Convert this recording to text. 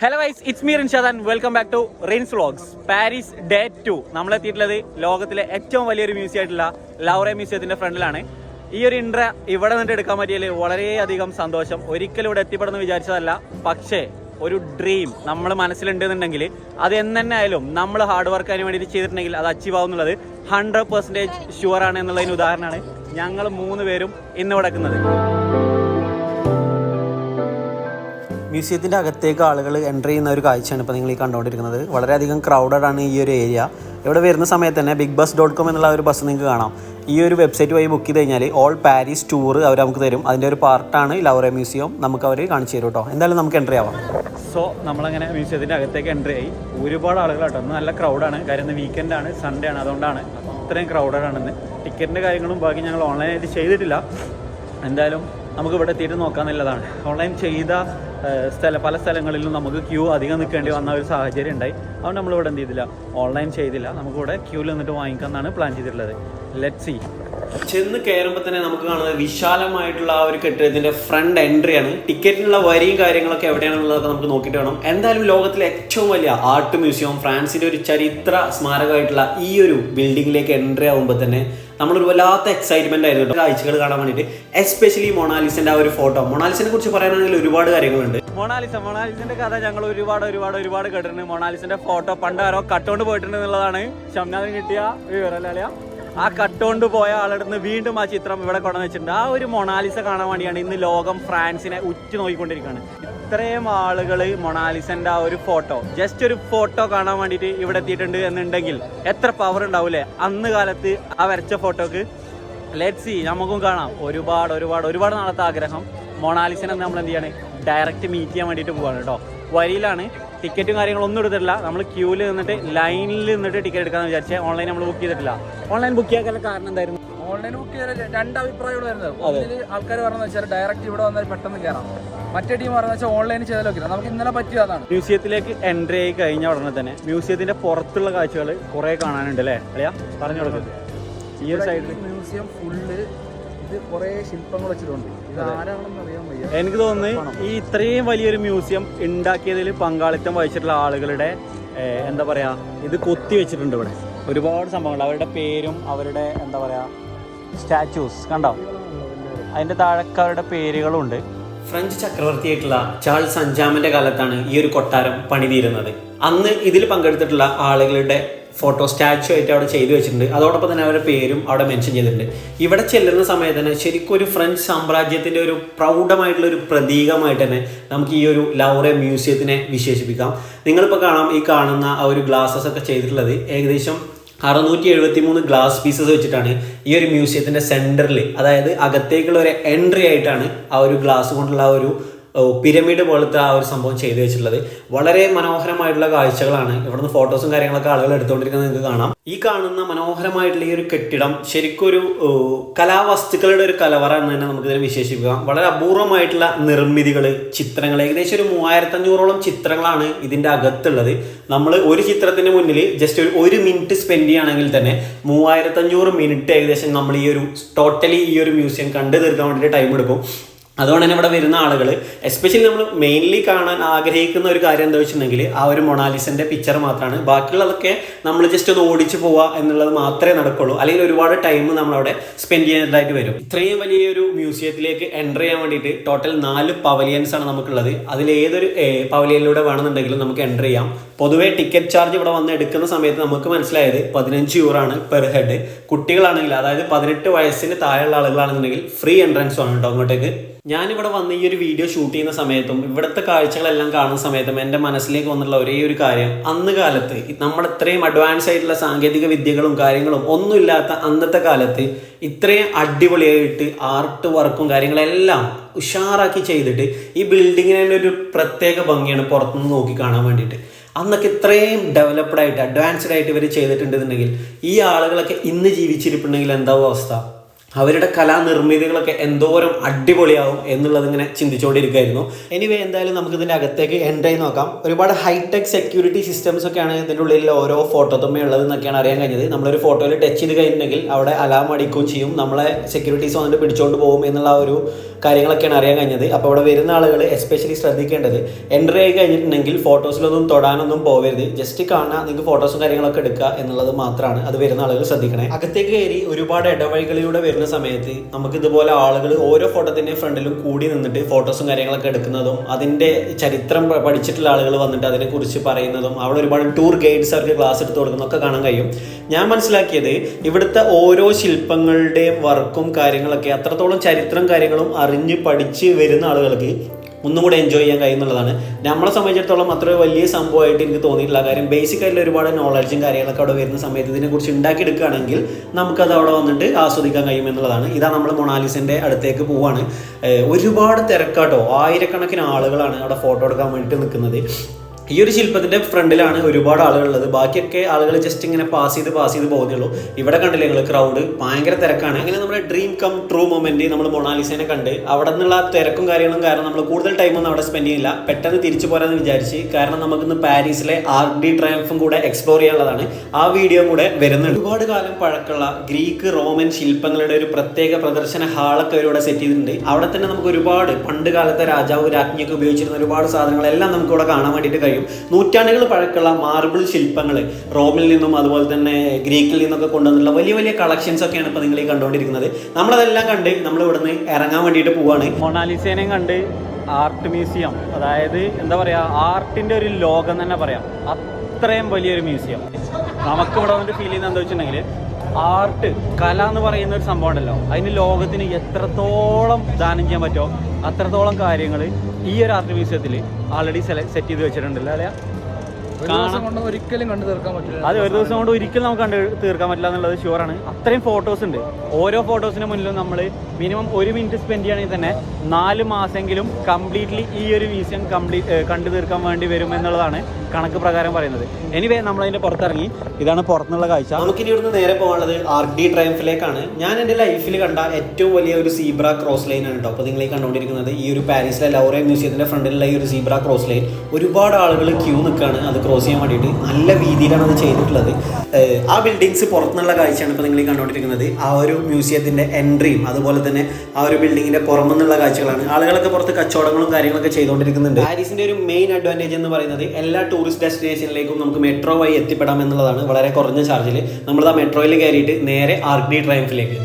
Hello wise it's me Rinshad and welcome back to rains vlogs Paris day two നമ്മളെത്തിയിട്ടുള്ളത് ലോകത്തിലെ ഏറ്റവും വലിയൊരു museum ആയിട്ടുള്ള ലൗറെ മ്യൂസിയത്തിന്റെ ഫ്രണ്ടിലാണ്. ഈ ഒരു ഇൻട്ര ഇവിടെ നിന്നിട്ട് എടുക്കാൻ പറ്റിയതിൽ വളരെയധികം സന്തോഷം. ഒരിക്കലും ഇവിടെ എത്തിപ്പെടുന്നു വിചാരിച്ചതല്ല. പക്ഷേ ഒരു ഡ്രീം നമ്മൾ മനസ്സിലുണ്ടെന്നുണ്ടെങ്കിൽ അത് എന്ന് നമ്മൾ ഹാർഡ് വർക്ക് അതിന് വേണ്ടിയിട്ട് ചെയ്തിട്ടുണ്ടെങ്കിൽ അത് അച്ചീവ് ആവുന്നുള്ളത് ഹൺഡ്രഡ് പെർസെന്റേജ് ഷുവർ ആണ് എന്നുള്ളതിന് ഉദാഹരണമാണ് ഞങ്ങൾ മൂന്ന് പേരും ഇന്ന് ഇവിടെ മ്യൂസിയത്തിന്റെ അകത്തേക്ക് ആളുകൾ എന്റർ ചെയ്യുന്ന ഒരു കാഴ്ചയാണ് ഇപ്പോൾ നിങ്ങൾ ഈ കണ്ടുകൊണ്ടിരിക്കുന്നത്. വളരെയധികം ക്രൗഡഡ് ആണ് ഈ ഒരു ഏരിയ ഇവിടെ വരുന്ന സമയത്ത് തന്നെ ബിഗ് ബസ് ഡോട്ട് കോം എന്നുള്ള ഒരു ബസ് നിങ്ങൾക്ക് കാണാം. ഈ ഒരു വെബ്സൈറ്റ് വഴി ബുക്ക് ചെയ്ത് കഴിഞ്ഞാൽ ഓൾ പാരീസ് ടൂർ അവർ നമുക്ക് തരും. അതിന്റെ ഒരു പാർട്ടാണ് ലൗറെ മ്യൂസിയം നമുക്ക് അവർ കാണിച്ചു തരും കേട്ടോ എന്തായാലും നമുക്ക് എൻട്രി ആവാം. സോ നമ്മളങ്ങനെ മ്യൂസിയത്തിന്റെ അകത്തേക്ക് എൻട്രി ആയി. ഒരുപാട് ആളുകൾ കേട്ടോ നല്ല ക്രൗഡാണ് കാര്യം വീക്കെൻഡ് ആണ്. സൺഡേ ആണ്. അതുകൊണ്ടാണ്. അത്രയും ക്രൗഡഡ് ആണെന്ന് ടിക്കറ്റിന്റെ കാര്യങ്ങളും ബാക്കി ഞങ്ങൾ ഓൺലൈനായിട്ട് ചെയ്തിട്ടില്ല. എന്തായാലും നമുക്ക് ഇവിടെ എത്തിയിട്ട് നോക്കാമെന്നുള്ളതാണ് ഓൺലൈൻ ചെയ്ത സ്ഥല പല സ്ഥലങ്ങളിലും നമുക്ക് ക്യൂ അധികം നിൽക്കേണ്ടി വന്ന ഒരു സാഹചര്യം ഉണ്ടായി. അതുകൊണ്ട് നമ്മളിവിടെ എന്ത് ചെയ്തില്ല? ഓൺലൈൻ ചെയ്തില്ല. നമുക്കിവിടെ ക്യൂവിൽ നിന്നിട്ട് വാങ്ങിക്കാമെന്നാണ് പ്ലാൻ ചെയ്തിട്ടുള്ളത്. ലെറ്റ് സി ചെന്ന് കയറുമ്പോൾ തന്നെ നമുക്ക് കാണുന്നത് വിശാലമായിട്ടുള്ള ആ ഒരു കെട്ടിടത്തിന്റെ ഫ്രണ്ട് എൻട്രിയാണ് ടിക്കറ്റിനുള്ള വരിയും കാര്യങ്ങളൊക്കെ എവിടെയാണെന്നുള്ളതൊക്കെ നമുക്ക് നോക്കിയിട്ട് വേണം. എന്തായാലും ലോകത്തിലെ ഏറ്റവും വലിയ ആർട്ട് മ്യൂസിയം ഫ്രാൻസിന്റെ ഒരു ചരിത്ര സ്മാരകമായിട്ടുള്ള ഈ ഒരു ബിൽഡിങ്ങിലേക്ക് എൻട്രി ആകുമ്പോൾ തന്നെ നമ്മളൊരു വല്ലാത്ത എക്സൈറ്റ്മെന്റ് ആയിരുന്നു കാഴ്ചകൾ കാണാൻ വേണ്ടിയിട്ട്. എസ്പെഷ്യലി മൊണാലിസിന്റെ ആ ഒരു ഫോട്ടോ മൊണാലിസിനെ കുറിച്ച് പറയാനാണെങ്കിൽ ഒരുപാട് കാര്യങ്ങളുണ്ട്. മൊണാലിസ മൊണാലിസിന്റെ കഥ ഞങ്ങൾ ഒരുപാട് ഒരുപാട് ഒരുപാട് കേട്ടിട്ടുണ്ട്. മൊണാലിസിന്റെ ഫോട്ടോ പണ്ട് ആരോ കട്ടുകൊണ്ട് പോയിട്ടുണ്ട് എന്നുള്ളതാണ് കിട്ടിയ വിവരം അല്ലേ അളിയാ? ആ കട്ടുകൊണ്ട് പോയ ആളെടുന്ന് വീണ്ടും ആ ചിത്രം ഇവിടെ കൊണ്ടുവന്ന് വെച്ചിട്ടുണ്ട്. ആ ഒരു മൊണാലിസ കാണാൻ വേണ്ടിയാണ് ഇന്ന് ലോകം ഫ്രാൻസിനെ ഉറ്റു നോക്കിക്കൊണ്ടിരിക്കുകയാണ് ഇത്രയും ആളുകൾ മൊണാലിസന്റെ ആ ഒരു ഫോട്ടോ ജസ്റ്റ് ഒരു ഫോട്ടോ കാണാൻ വേണ്ടിയിട്ട് ഇവിടെ എത്തിയിട്ടുണ്ട് എന്നുണ്ടെങ്കിൽ എത്ര പവർ ഉണ്ടാവൂലേ? അന്ന് കാലത്ത് ആ വരച്ച ഫോട്ടോക്ക് ലെറ്റ് സി നമുക്കും കാണാം. ഒരുപാട് ഒരുപാട് ഒരുപാട് നാളത്തെ ആഗ്രഹം. മൊണാലിസനെ നമ്മൾ എന്ത് ചെയ്യാണ്? ഡയറക്റ്റ് മീറ്റ് ചെയ്യാൻ വേണ്ടിയിട്ട് പോവാണ് കേട്ടോ വരിയിലാണ്. ടിക്കറ്റും കാര്യങ്ങളൊന്നും എടുത്തിട്ടില്ല. നമ്മൾ ക്യൂവിൽ നിന്നിട്ട് ലൈനിൽ നിന്നിട്ട് ടിക്കറ്റ് എടുക്കാമെന്ന് വിചാരിച്ചേ ഓൺലൈൻ നമ്മൾ ബുക്ക് ചെയ്തിട്ടില്ല. ഓൺലൈൻ ബുക്ക് ചെയ്യാൻ കാരണം എന്തായിരുന്നു? ഓൺലൈൻ ബുക്ക് ചെയ്ത രണ്ട് അഭിപ്രായങ്ങൾ വരുന്നത് ഒന്നിൽ ആൾക്കാർ പറഞ്ഞാൽ വെച്ചാൽ ഡയറക്റ്റ് ഇവിടെ വന്നാൽ പെട്ടെന്ന് കയറാം മറ്റേ ടീം പറഞ്ഞ വെച്ചാൽ ഓൺലൈൻ ചെയ്താൽ നോക്കില്ല നമുക്ക് ഇന്നലെ പറ്റിയതാണ് മ്യൂസിയത്തിലേക്ക് എൻട്രി ആയി കഴിഞ്ഞ ഉടനെ തന്നെ മ്യൂസിയത്തിന്റെ പുറത്തുള്ള കാഴ്ചകൾ കുറെ കാണാനുണ്ട് അല്ലേ? അല്ലയാ പറഞ്ഞു കൊടുക്കുന്നത് ഈ ഒരു സൈഡിൽ മ്യൂസിയം ഫുള്ള് ഇത് കുറെ ശില്പങ്ങൾ വെച്ചിട്ടുണ്ട്. ഇത് ആരാണെന്ന് അറിയാൻ വയ്യ. എനിക്ക് തോന്നുന്നു ഈ ഇത്രയും വലിയൊരു മ്യൂസിയം ഉണ്ടാക്കിയതിൽ പങ്കാളിത്തം വഹിച്ചിട്ടുള്ള ആളുകളുടെ എന്താ പറയാ ഇത് കൊത്തി വെച്ചിട്ടുണ്ട് ഇവിടെ. ഒരുപാട് സംഭവങ്ങൾ. അവരുടെ പേരും അവരുടെ എന്താ പറയാ സ്റ്റാച്ചൂസ് കണ്ടോ? അതിന്റെ താഴൊക്കെ അവരുടെ പേരുകളും ഉണ്ട് ഫ്രഞ്ച് ചക്രവർത്തിയായിട്ടുള്ള ചാൾസ് അഞ്ചാമന്റെ കാലത്താണ് ഈ ഒരു കൊട്ടാരം പണിതീരുന്നത്. അന്ന് ഇതിൽ പങ്കെടുത്തിട്ടുള്ള ആളുകളുടെ ഫോട്ടോ സ്റ്റാച്ചു ആയിട്ട് അവിടെ ചെയ്തു വെച്ചിട്ടുണ്ട്. അതോടൊപ്പം തന്നെ അവരുടെ പേരും അവിടെ മെൻഷൻ ചെയ്തിട്ടുണ്ട്. ഇവിടെ ചെല്ലുന്ന സമയത്ത് തന്നെ ശരിക്കും ഒരു ഫ്രഞ്ച് സാമ്രാജ്യത്തിന്റെ ഒരു പ്രൗഢമായിട്ടുള്ള ഒരു പ്രതീകമായിട്ട് തന്നെ നമുക്ക് ഈ ഒരു ലൗറെ മ്യൂസിയത്തിനെ വിശേഷിപ്പിക്കാം. നിങ്ങളിപ്പോൾ കാണാം ഈ കാണുന്ന ആ ഒരു ഗ്ലാസസ് ഒക്കെ ചെയ്തിട്ടുള്ളത് ഏകദേശം അറുന്നൂറ്റി എഴുപത്തി മൂന്ന് ഗ്ലാസ് പീസസ് വെച്ചിട്ടാണ് ഈ ഒരു മ്യൂസിയത്തിന്റെ സെന്ററിൽ അതായത് അകത്തേക്കുള്ള ഒരു എൻട്രി ആയിട്ടാണ് ആ ഒരു ഗ്ലാസ് കൊണ്ടുള്ള ഒരു പിരമിഡ് പോലത്തെ ആ ഒരു സംഭവം ചെയ്തു വെച്ചിട്ടുള്ളത്. വളരെ മനോഹരമായിട്ടുള്ള കാഴ്ചകളാണ്. ഇവിടുന്ന് ഫോട്ടോസും കാര്യങ്ങളൊക്കെ ആളുകൾ എടുത്തുകൊണ്ടിരിക്കുന്നത് നിങ്ങൾക്ക് കാണാം. ഈ കാണുന്ന മനോഹരമായിട്ടുള്ള ഈ ഒരു കെട്ടിടം ശരിക്കും ഒരു ഏഹ്, കലാവസ്തുക്കളുടെ ഒരു കലവറ എന്ന് തന്നെ നമുക്ക് ഇതിനെ വിശേഷിപ്പിക്കാം. വളരെ അപൂർവമായിട്ടുള്ള നിർമ്മിതികൾ ചിത്രങ്ങൾ ഏകദേശം ഒരു മൂവായിരത്തഞ്ഞൂറോളം ചിത്രങ്ങളാണ് ഇതിന്റെ അകത്തുള്ളത്. നമ്മൾ ഒരു ചിത്രത്തിന് മുന്നിൽ ജസ്റ്റ് ഒരു ഒരു മിനിറ്റ് സ്പെൻഡ് ചെയ്യുകയാണെങ്കിൽ തന്നെ മൂവായിരത്തഞ്ഞൂറ് മിനിറ്റ് ഏകദേശം നമ്മൾ ഈ ഒരു ടോട്ടലി ഈ ഒരു മ്യൂസിയം കണ്ടു തീർക്കാൻ വേണ്ടിയിട്ട് ടൈം എടുക്കും. അതുകൊണ്ട് തന്നെ ഇവിടെ വരുന്ന ആളുകൾ എസ്പെഷ്യലി നമ്മൾ മെയിൻലി കാണാൻ ആഗ്രഹിക്കുന്ന ഒരു കാര്യം എന്താ വെച്ചിട്ടുണ്ടെങ്കിൽ ആ ഒരു മൊണാലിസിന്റെ പിക്ചർ മാത്രമാണ് ബാക്കിയുള്ളതൊക്കെ നമ്മൾ ജസ്റ്റ് ഒന്ന് ഓടിച്ചു പോവുക എന്നുള്ളത് മാത്രമേ നടക്കുള്ളൂ. അല്ലെങ്കിൽ ഒരുപാട് ടൈം നമ്മൾ അവിടെ സ്പെൻഡ് ചെയ്യേണ്ടതായിട്ട് വരും. ഇത്രയും വലിയൊരു മ്യൂസിയത്തിലേക്ക് എന്റർ ചെയ്യാൻ വേണ്ടിയിട്ട് ടോട്ടൽ നാല് പവലിയൻസ് ആണ് നമുക്കുള്ളത്. അതിൽ ഏതൊരു പവലിയനിലൂടെ വേണമെന്നുണ്ടെങ്കിലും നമുക്ക് എന്റർ ചെയ്യാം. പൊതുവേ ടിക്കറ്റ് ചാർജ് ഇവിടെ വന്ന് എടുക്കുന്ന സമയത്ത് നമുക്ക് മനസ്സിലായത് പതിനഞ്ച് യൂറോ ആണ് പെർ ഹെഡ് കുട്ടികളാണെങ്കിൽ അതായത് പതിനെട്ട് വയസ്സിന് താഴെയുള്ള ആളുകളാണെന്നുണ്ടെങ്കിൽ ഫ്രീ എൻട്രൻസ് ആണ് കേട്ടോ അങ്ങോട്ടേക്ക്. ഞാനിവിടെ വന്ന് ഈ ഒരു വീഡിയോ ഷൂട്ട് ചെയ്യുന്ന സമയത്തും ഇവിടുത്തെ കാഴ്ചകളെല്ലാം കാണുന്ന സമയത്തും എന്റെ മനസ്സിലേക്ക് വന്നുള്ള ഒരേ ഒരു കാര്യം. അന്ന് കാലത്ത് നമ്മൾ ഇത്രയും അഡ്വാൻസ് ആയിട്ടുള്ള സാങ്കേതിക വിദ്യകളും കാര്യങ്ങളും ഒന്നുമില്ലാത്ത അന്നത്തെ കാലത്ത് ഇത്രയും അടിപൊളിയായിട്ട് ആർട്ട് വർക്കും കാര്യങ്ങളെല്ലാം ഉഷാറാക്കി ചെയ്തിട്ട് ഈ ബിൽഡിങ്ങിന് തന്നെ ഒരു പ്രത്യേക ഭംഗിയാണ് പുറത്തുനിന്ന് നോക്കി കാണാൻ വേണ്ടിയിട്ട്. അന്നൊക്കെ ഇത്രയും ഡെവലപ്ഡ് ആയിട്ട് അഡ്വാൻസ്ഡ് ആയിട്ട് ഇവർ ചെയ്തിട്ടുണ്ടെന്നുണ്ടെങ്കിൽ ഈ ആളുകളൊക്കെ ഇന്ന് ജീവിച്ചിരിപ്പുണ്ടെങ്കിൽ എന്താവും അവസ്ഥ? അവരുടെ കലാനിർമ്മിതികളൊക്കെ എന്തോരം അടിപൊളിയാവും എന്നുള്ളത് ഇങ്ങനെ ചിന്തിച്ചുകൊണ്ടിരിക്കുകയായിരുന്നു. എനിവേ എന്തായാലും നമുക്ക് ഇതിന്റെ അകത്തേക്ക് എന്റെ നോക്കാം. ഒരുപാട് ഹൈടെക് സെക്യൂരിറ്റി സിസ്റ്റംസ് ഒക്കെയാണ് ഇതിന്റെ ഉള്ളിൽ ഓരോ ഫോട്ടോ തമ്മിൽ ഉള്ളത് എന്നൊക്കെയാണ് അറിയാൻ കഴിഞ്ഞത്. നമ്മളൊരു ഫോട്ടോയിൽ ടച്ച് ചെയ്ത് കഴിഞ്ഞിട്ടുണ്ടെങ്കിൽ അവിടെ അലാം അടിക്കുകയും ചെയ്യും നമ്മളെ സെക്യൂരിറ്റീസ് വന്നിട്ട് പിടിച്ചുകൊണ്ട് പോകും എന്നുള്ള ഒരു കാര്യങ്ങളൊക്കെയാണ് അറിയാൻ കഴിഞ്ഞത്. അപ്പോൾ അവിടെ വരുന്ന ആളുകൾ എസ്പെഷ്യലി ശ്രദ്ധിക്കേണ്ടത് എന്റർ ആയി കഴിഞ്ഞിട്ടുണ്ടെങ്കിൽ ഫോട്ടോസിലൊന്നും തൊടാനൊന്നും പോവരുത്. ജസ്റ്റ് കാണാൻ നിങ്ങൾക്ക് ഫോട്ടോസും കാര്യങ്ങളൊക്കെ എടുക്കുക എന്നുള്ളത് മാത്രമാണ് അത് വരുന്ന ആളുകൾ ശ്രദ്ധിക്കണേ. അകത്തേക്ക് കയറി ഒരുപാട് ഇടവഴികളിലൂടെ വരുന്ന സമയത്ത് നമുക്ക് ഇതുപോലെ ആളുകൾ ഓരോ ഫോട്ടോത്തിന്റെ ഫ്രണ്ടിലും കൂടി നിന്നിട്ട് ഫോട്ടോസും കാര്യങ്ങളൊക്കെ എടുക്കുന്നതും അതിന്റെ ചരിത്രം പഠിച്ചിട്ടുള്ള ആളുകൾ വന്നിട്ട് അതിനെക്കുറിച്ച് പറയുന്നതും അവിടെ ഒരുപാട് ടൂർ ഗൈഡ്സ് അവർക്ക് ക്ലാസ് എടുത്ത് കൊടുക്കുന്നതൊക്കെ കാണാൻ കഴിയും. ഞാൻ മനസ്സിലാക്കിയത് ഇവിടുത്തെ ഓരോ ശില്പങ്ങളുടെയും വർക്കും കാര്യങ്ങളൊക്കെ അത്രത്തോളം ചരിത്രം കാര്യങ്ങളും അറിഞ്ഞ് പഠിച്ച് വരുന്ന ആളുകൾക്ക് ഒന്നും കൂടെ എൻജോയ് ചെയ്യാൻ കഴിയുന്നുള്ളതാണ്. നമ്മളെ സംബന്ധിച്ചിടത്തോളം അത്ര വലിയ സംഭവമായിട്ട് എനിക്ക് തോന്നിയിട്ടില്ല. കാര്യം ബേസിക് ആയിട്ടുള്ള ഒരുപാട് നോളജും കാര്യങ്ങളൊക്കെ അവിടെ വരുന്ന സമയത്ത് ഇതിനെക്കുറിച്ച് ഉണ്ടാക്കിയെടുക്കുകയാണെങ്കിൽ നമുക്കത് അവിടെ വന്നിട്ട് ആസ്വദിക്കാൻ കഴിയും എന്നുള്ളതാണ് ഇതാ നമ്മൾ മൊണാലിസിന്റെ അടുത്തേക്ക് പോവാണ്. ഒരുപാട് തിരക്കാട്ടോ. ആയിരക്കണക്കിന് ആളുകളാണ് അവിടെ ഫോട്ടോ എടുക്കാൻ വേണ്ടിയിട്ട് നിൽക്കുന്നത്. ഈ ഒരു ശില്പത്തിന്റെ ഫ്രണ്ടിലാണ് ഒരുപാട് ആളുകളുള്ളത്. ബാക്കിയൊക്കെ ആളുകൾ ജസ്റ്റ് ഇങ്ങനെ പാസ് ചെയ്ത് പാസ് ചെയ്ത് പോകുന്നേ ഉള്ളൂ. ഇവിടെ കണ്ടില്ലേ നിങ്ങൾ ക്രൗഡ് ഭയങ്കര തിരക്കാണ്. അങ്ങനെ നമ്മുടെ ഡ്രീം കം ട്രൂ മൊമെന്റ് നമ്മൾ മൊണാലിസേനെ കണ്ട് അവിടെ നിന്നുള്ള തിരക്കും കാര്യങ്ങളും കാരണം നമ്മൾ കൂടുതൽ ടൈമൊന്നും അവിടെ സ്പെൻഡ് ചെയ്യില്ല പെട്ടെന്ന് തിരിച്ചു പോരാന്ന് വിചാരിച്ച് കാരണം നമുക്കിന്ന് പാരീസിലെ ആർ ഡി ട്രയംഫും കൂടെ എക്സ്പ്ലോർ ചെയ്യാനുള്ളതാണ്. ആ വീഡിയോ കൂടെ വരുന്നുണ്ട്. ഒരുപാട് കാലം പഴക്കമുള്ള ഗ്രീക്ക് റോമൻ ശില്പങ്ങളുടെ ഒരു പ്രത്യേക പ്രദർശന ഹാളൊക്കെ അവരിവിടെ സെറ്റ് ചെയ്തിട്ടുണ്ട്. അവിടെ തന്നെ നമുക്ക് ഒരുപാട് പണ്ട് കാലത്തെ രാജാവ് രാജ്ഞിയൊക്കെ ഉപയോഗിച്ചിരുന്ന ഒരുപാട് സാധനങ്ങളെല്ലാം നമുക്ക് ഇവിടെ കാണാൻ വേണ്ടിയിട്ട് കഴിയും. നൂറ്റാണ്ടുകൾ പഴക്കമുള്ള മാർബിൾ ശില്പങ്ങൾ റോമിൽ നിന്നും അതുപോലെ തന്നെ ഗ്രീക്കിൽ നിന്നൊക്കെ കൊണ്ടുവന്നിട്ടുള്ള വലിയ വലിയ കളക്ഷൻസ് ഒക്കെയാണ് ഇപ്പോൾ നിങ്ങൾ ഈ കണ്ടുകൊണ്ടിരിക്കുന്നത്. നമ്മളതെല്ലാം കണ്ട് നമ്മൾ ഇവിടുന്ന് ഇറങ്ങാൻ വേണ്ടിയിട്ട് പോവാണ്. മൊണാലിസേനെയും കണ്ട് ആർട്ട് മ്യൂസിയം അതായത് എന്താ പറയുക ആർട്ടിന്റെ ഒരു ലോകം തന്നെ പറയാം. അത്രയും വലിയൊരു മ്യൂസിയം നമുക്കിവിടെ വന്നിട്ട് ഫീൽ ചെയ്യുന്നത് എന്താ വെച്ചിട്ടുണ്ടെങ്കിൽ ആർട്ട് കല എന്ന് പറയുന്ന ഒരു സംഭവം ഉണ്ടല്ലോ. അതിന് ലോകത്തിന് എത്രത്തോളം ദാനം ചെയ്യാൻ പറ്റുമോ അത്രത്തോളം കാര്യങ്ങൾ ഈ ഒരു ആർട്ട് മ്യൂസിയത്തിൽ ആൾറെഡി സെറ്റ് ചെയ്ത് വെച്ചിട്ടുണ്ടല്ലോ അല്ലേ? കൊണ്ട് ഒരിക്കലും കണ്ടു തീർക്കാൻ പറ്റില്ല. അത് ഒരു ദിവസം കൊണ്ട് ഒരിക്കലും നമുക്ക് കണ്ട് തീർക്കാൻ പറ്റില്ല എന്നുള്ളത് ഷുവറാണ് അത്രയും ഫോട്ടോസ് ഉണ്ട്. ഓരോ ഫോട്ടോസിന് മുന്നിലും നമ്മൾ മിനിമം ഒരു മിനിറ്റ് സ്പെൻഡ് ചെയ്യുകയാണെങ്കിൽ തന്നെ നാല് മാസമെങ്കിലും കംപ്ലീറ്റ്ലി ഈ ഒരു മ്യൂസിയം കംപ്ലീറ്റ് കണ്ടു തീർക്കാൻ വേണ്ടി വരും എന്നുള്ളതാണ് കണക്ക് പ്രകാരം പറയുന്നത്. എനിവേ നമ്മൾ നമ്മളതിന്റെ പുറത്തിറങ്ങി. ഇതാണ് പുറത്തുനിന്നുള്ള കാഴ്ച. നമുക്കിനി ഇവിടുന്ന് നേരെ പോകാനുള്ളത് ആർ ഡി ട്രയംഫിലേക്കാണ് ഞാൻ എന്റെ ലൈഫിൽ കണ്ട ഏറ്റവും വലിയ ഒരു സീബ്ര ക്രോസ് ലൈൻ ആണ് കേട്ടോ അപ്പോൾ നിങ്ങൾ ഈ കണ്ടുകൊണ്ടിരിക്കുന്നത് ഈ ഒരു പാരീസിലെ ലൗറേ മ്യൂസിയത്തിന്റെ ഫ്രണ്ടിലുള്ള ഈ ഒരു സീബ്ര ക്രോസ് ലൈൻ ഒരുപാട് ആളുകൾ ക്യൂ നിൽക്കുകയാണ് അത് ക്രോസ് ചെയ്യാൻ വേണ്ടിയിട്ട് നല്ല രീതിയിലാണ് അത് ചെയ്തിട്ടുള്ളത്. ആ ബിൽഡിങ്സ് പുറത്തുനിന്നുള്ള കാഴ്ചയാണ് ഇപ്പോൾ നിങ്ങൾ ഈ കണ്ടുകൊണ്ടിരിക്കുന്നത്. ആ ഒരു മ്യൂസിയത്തിന്റെ എൻട്രിയും അതുപോലെ തന്നെ ആ ഒരു ബിൽഡിങ്ങിന്റെ പുറമെന്നുള്ള കാഴ്ചകളാണ്. ആളുകളൊക്കെ പുറത്ത് കച്ചവടങ്ങളും കാര്യങ്ങളൊക്കെ ചെയ്തുകൊണ്ടിരിക്കുന്നുണ്ട്. പാരീസിന്റെ ഒരു മെയിൻ അഡ്വാന്റേജ് എന്ന് പറയുന്നത് എല്ലാ ടൂറിസ്റ്റ് ഡെസ്റ്റിനേഷനിലേക്കും നമുക്ക് മെട്രോ വഴി എത്തിപ്പെടാം എന്നുള്ളതാണ് വളരെ കുറഞ്ഞ ചാർജിൽ നമ്മൾ ആ മെട്രോയിൽ കയറിയിട്ട് നേരെ ആർ ഡി ട്രയംഫിലേക്ക്